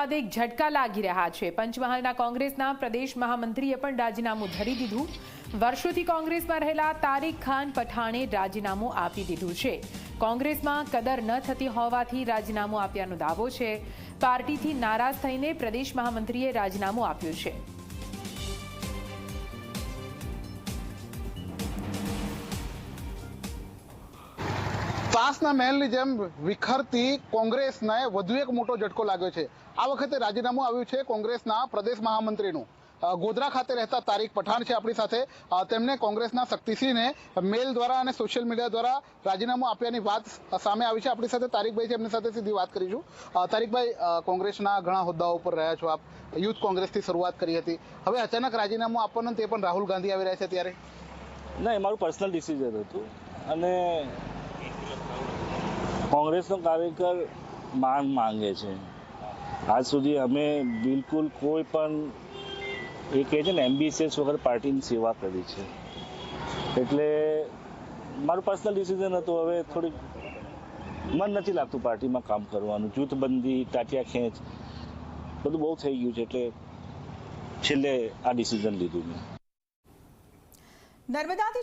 બાદ એક ઝટકા લાગી રહ્યા છે. પંચમહાલના કોંગ્રેસના પ્રદેશ મહામંત્રીએ પણ રાજીનામું ધરી દીધું. વર્ષોથી કોંગ્રેસમાં રહેલા તારિક ખાન પઠાણે રાજીનામું આપી દીધું છે. કોંગ્રેસમાં કદર ન થતી હોવાથી રાજીનામું આપ્યાનો દાવો છે. પાર્ટીથી નારાજ થઈને પ્રદેશ મહામંત્રીએ રાજીનામું આપ્યું છે. તાસના મહેલની જેમ વિખરતી કોંગ્રેસને વધુ એક મોટો ઝટકો લાગ્યો છે. આ વખતે રાજીનામું આવ્યું છે કોંગ્રેસના પ્રદેશ મહામંત્રીનું. ગોધરા ખાતે રહેતા તારીક પઠાણ છે આપણી સાથે. તેમને કોંગ્રેસના શક્તિસિંહને મેલ દ્વારા અને સોશિયલ મીડિયા દ્વારા રાજીનામું આપ્યાની વાત સામે આવી છે આપણી સાથે. તારીકભાઈ છે, એમની સાથે સીધી વાત કરીશું. તારીકભાઈ કોંગ્રેસના ઘણા હોદ્દાઓ પર રહ્યા છો આપ. યુથ કોંગ્રેસથી શરૂઆત કરી હતી. હવે અચાનક રાજીનામું આપવાનું તે પણ રાહુલ ગાંધી આવી રહ્યા છે ત્યારે. ના, એ મારું પર્સનલ ડિસિઝન હતું. અને કોંગ્રેસનો કાર્યકર માન માંગે છે. આજ સુધી અમે બિલકુલ કોઈ પણ એ કહે છે ને એમ્બિશિયસ વગર પાર્ટીની સેવા કરી છે. એટલે મારું પર્સનલ ડિસિઝન હતું, હવે થોડીક મન નથી લાગતું પાર્ટીમાં કામ કરવાનું. જૂથબંધી ટાટિયા ખેંચ, બધું બહુ થઈ ગયું છે, એટલે છેલ્લે આ ડિસિઝન લીધું મેં. નર્મદાથી